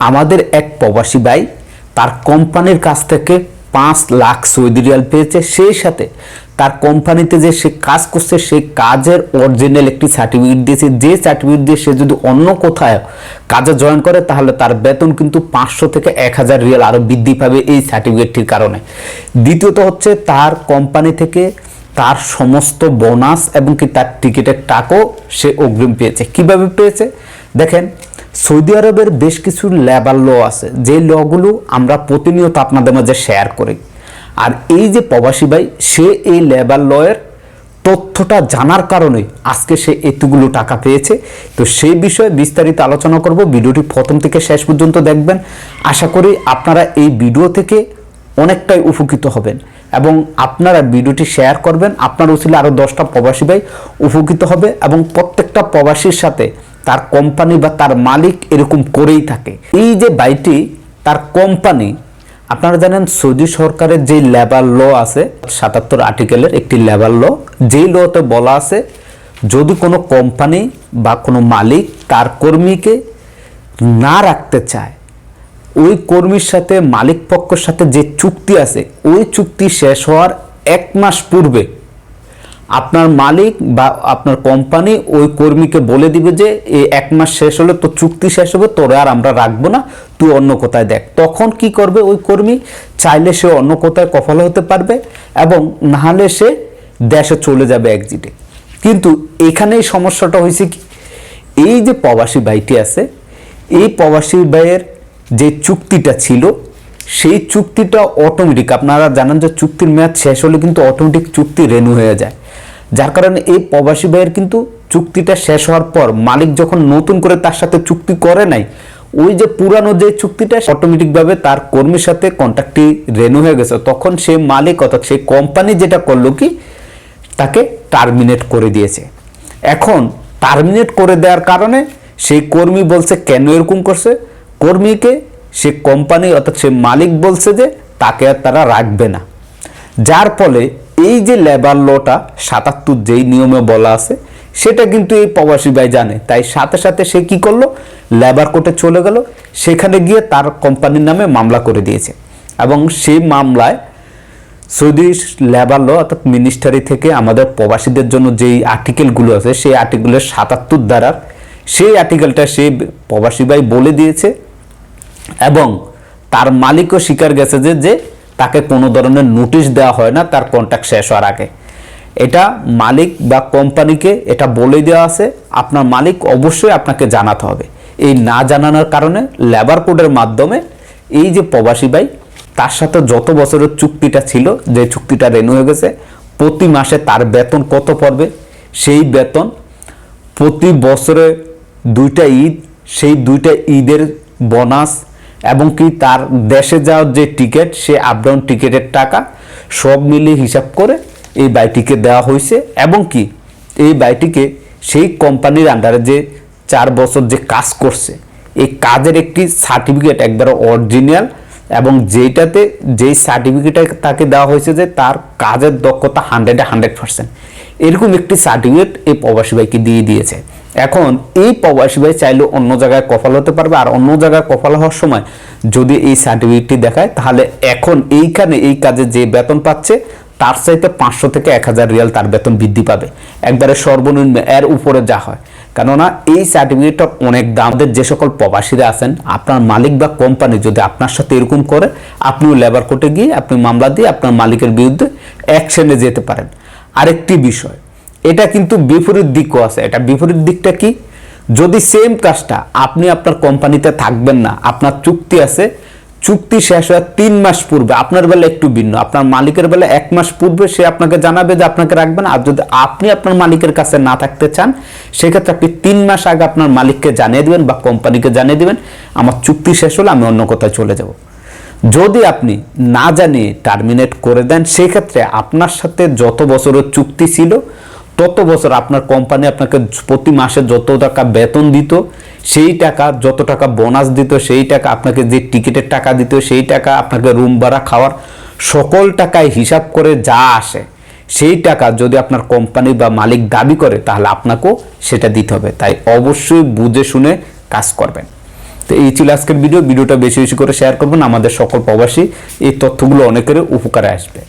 আমাদের এক প্রবাসী ভাই তার কোম্পানির কাছ থেকে পাঁচ লাখ সৌদি রিয়াল পেয়েছে। সেই সাথে তার কোম্পানিতে যে সে কাজ করছে সেই কাজের অরিজিনাল একটি সার্টিফিকেট দিয়েছে। যে সার্টিফিকেট দিয়ে সে যদি অন্য কোথায় কাজে জয়েন করে, তাহলে তার বেতন কিন্তু পাঁচশো থেকে এক হাজার রিয়াল আরও বৃদ্ধি পাবে এই সার্টিফিকেটটির কারণে। দ্বিতীয়ত হচ্ছে তার কোম্পানি থেকে তার সমস্ত বোনাস এবং কি তার টিকিটের টাকাও সে অগ্রিম পেয়েছে। কীভাবে পেয়েছে? দেখেন সৌদি আরবের বেশ কিছু লেবার ল আছে, যে লগুলো আমরা প্রতিনিয়ত আপনাদের মাঝে শেয়ার করি। আর এই যে প্রবাসী ভাই, সে এই লেবার লয়ের তথ্যটা জানার কারণে আজকে সে এতগুলো টাকা পেয়েছে। তো সেই বিষয়ে বিস্তারিত আলোচনা করব। ভিডিওটি প্রথম থেকে শেষ পর্যন্ত দেখবেন। আশা করি আপনারা এই ভিডিও থেকে অনেকটাই উপকৃত হবেন এবং আপনারা ভিডিওটি শেয়ার করবেন। আপনার উচিলে আরও দশটা প্রবাসী ভাই উপকৃত হবে এবং প্রত্যেকটা প্রবাসীর সাথে তার কোম্পানি বা তার মালিক এরকম করেই থাকে। এই যে বাইটি তার কোম্পানি আপনারা জানেন সৌদি সরকারের যে লেবার ল আছে, সাতাত্তর আর্টিকেলের একটি লেবার ল যেই লতে বলা আছে, যদি কোনো কোম্পানি বা কোনো মালিক তার কর্মীকে না রাখতে চায়, ওই কর্মীর সাথে, মালিক পক্ষের সাথে যে চুক্তি আছে, ওই চুক্তি শেষ হওয়ার এক মাস পূর্বে আপনার মালিক বা আপনার কোম্পানি ওই কর্মীকে বলে দিবে যে এই এক মাস শেষ হলে তো চুক্তি শেষ হবে, তোরে আর আমরা রাখব না, তুই অন্য কোথায় দেখ। তখন কি করবে ওই কর্মী? চাইলে সে অন্য কোথায় কফল হতে পারবে এবং নাহলে সে দেশে চলে যাবে একজিটে। কিন্তু এখানেই সমস্যাটা হয়েছে কি? এই যে প্রবাসী ভাইটি আছে, এই প্রবাসী ভাইয়ের যে চুক্তিটা ছিল, সেই চুক্তিটা অটোমেটিক আপনারা জানেন যে চুক্তির মেয়াদ শেষ হলে কিন্তু অটোমেটিক চুক্তি রেনু হয়ে যায়। যার কারণে এই প্রবাসী ভাইয়ের কিন্তু চুক্তিটা শেষ হওয়ার পর মালিক যখন নতুন করে তার সাথে চুক্তি করে নাই, ওই যে পুরানো যে চুক্তিটা অটোমেটিকভাবে তার কর্মীর সাথে কন্ট্যাক্টটি রেনু হয়ে গেছে। তখন সে মালিক অর্থাৎ সেই কোম্পানি যেটা করল কি, তাকে টার্মিনেট করে দিয়েছে। এখন টার্মিনেট করে দেওয়ার কারণে সেই কর্মী বলছে, কেন এরকম করছে? কর্মীকে সে কোম্পানি অর্থাৎ সে মালিক বলছে যে, তাকে আর তারা রাখবে না। যার ফলে এই যে লেবার লটা সাতাত্তর যেই নিয়মে বলা আছে, সেটা কিন্তু এই প্রবাসী ভাই জানে। তাই সাথে সাথে সে কি করল? লেবার কোর্টে চলে গেল। সেখানে গিয়ে তার কোম্পানির নামে মামলা করে দিয়েছে। এবং সেই মামলায় সৌদি লেবার ল অর্থাৎ মিনিস্টারি থেকে আমাদের প্রবাসীদের জন্য যেই আর্টিকেলগুলো আছে, সেই আর্টিকেলের সাতাত্তর দ্বারার সেই আর্টিকেলটা সেই প্রবাসী ভাই বলে দিয়েছে। এবং তার মালিকও স্বীকার গেছে যে যে তাকে কোনো ধরনের নোটিশ দেওয়া হয় না, তার কন্ট্যাক্ট শেষ হওয়ার আগে। এটা মালিক বা কোম্পানিকে এটা বলে দেওয়া আছে, আপনার মালিক অবশ্যই আপনাকে জানাতে হবে। এই না জানানোর কারণে লেবার কোডের মাধ্যমে এই যে প্রবাসী ভাই, তার সাথে যত বছরের চুক্তিটা ছিল, যে চুক্তিটা রেনু হয়ে গেছে, প্রতি মাসে তার বেতন কত পড়বে? সেই বেতন প্রতি বছরে দুইটা ঈদ, সেই দুইটা ঈদের বোনাস এবং কি তার দেশে যাওয়ার যে টিকিট সে আপডাউন টিকিটের টাকা সব মিলিয়ে হিসাব করে এই বাইটিকে দেওয়া হয়েছে এবং কি এই বাইটিকে সেই কোম্পানির আন্ডারে যে চার বছর যে কাজ করছে, এই কাজের একটি সার্টিফিকেট একবারে অরিজিনাল এবং যেইটাতে যেই সার্টিফিকেটটা তাকে দেওয়া হয়েছে যে তার কাজের দক্ষতা হান্ড্রেডে হান্ড্রেড পার্সেন্ট এরকম একটি সার্টিফিকেট এই প্রবাসী ভাইকে দিয়ে দিয়েছে। এখন এই প্রবাসী ভাই চাইলে অন্য জায়গায় কফল হতে পারবে। আর অন্য জায়গায় কফল হওয়ার সময় যদি এই সার্টিফিকেটটি দেখায়, তাহলে এখন এইখানে এই কাজে যে বেতন পাচ্ছে, তার চাইতে পাঁচশো থেকে এক হাজার রিয়াল তার বেতন বৃদ্ধি পাবে। একবারে সর্বনিম্ন এর উপরে যা হয়। কেননা এই সার্টিফিকেটটা অনেক দামদের যে সকল প্রবাসীরা আছেন, আপনার মালিক বা কোম্পানি যদি আপনার সাথে এরকম করে, আপনিও লেবার কোর্টে গিয়ে, আপনি মামলা দিয়ে আপনার মালিকের বিরুদ্ধে অ্যাকশনে যেতে পারেন। আরেকটি বিষয় এটা কিন্তু বিপরীত দিকও আছে। এটা বিপরীত দিকটা কি? যদি সেম কাজটা আপনি আপনার কোম্পানিতে থাকবেন না, আপনার চুক্তি আছে, চুক্তি শেষ হওয়ার তিন মাস পূর্বে, আপনার বেলা একটু ভিন্ন, আপনার মালিকের বেলা এক মাস পূর্বে সে আপনাকে জানাবে যে আপনাকে রাখবেন, আর যদি আপনি আপনার মালিকের কাছে না থাকতে চান, সেক্ষেত্রে আপনি তিন মাস আগে আপনার মালিককে জানিয়ে দিবেন বা কোম্পানিকে জানিয়ে দিবেন, আমার চুক্তি শেষ হলে আমি অন্য কোথায় চলে যাব। যদি আপনি না জানিয়ে টার্মিনেট করে দেন, সেক্ষেত্রে আপনার সাথে যত বছরের চুক্তি ছিল তত বছর আপনার কোম্পানি আপনাকে প্রতি মাসে যত টাকা বেতন দিত, সেই টাকা, যত টাকা বোনাস দিত, সেই টাকা আপনাকে যে টিকিটের টাকা দিত, সেই টাকা আপনাকে রুম ভাড়া খাওয়ার সকল টাকায় হিসাব করে যা আসে, সেই টাকা যদি আপনার কোম্পানি বা মালিক দাবি করে, তাহলে আপনাকেও সেটা দিতে হবে। তাই অবশ্যই বুঝে শুনে কাজ করবেন। তো এই ছিল আজকের ভিডিও ভিডিওটা বেশি বেশি করে শেয়ার করবেন। আমাদের সকল প্রবাসী এই তথ্যগুলো অনেকের উপকারে আসবে।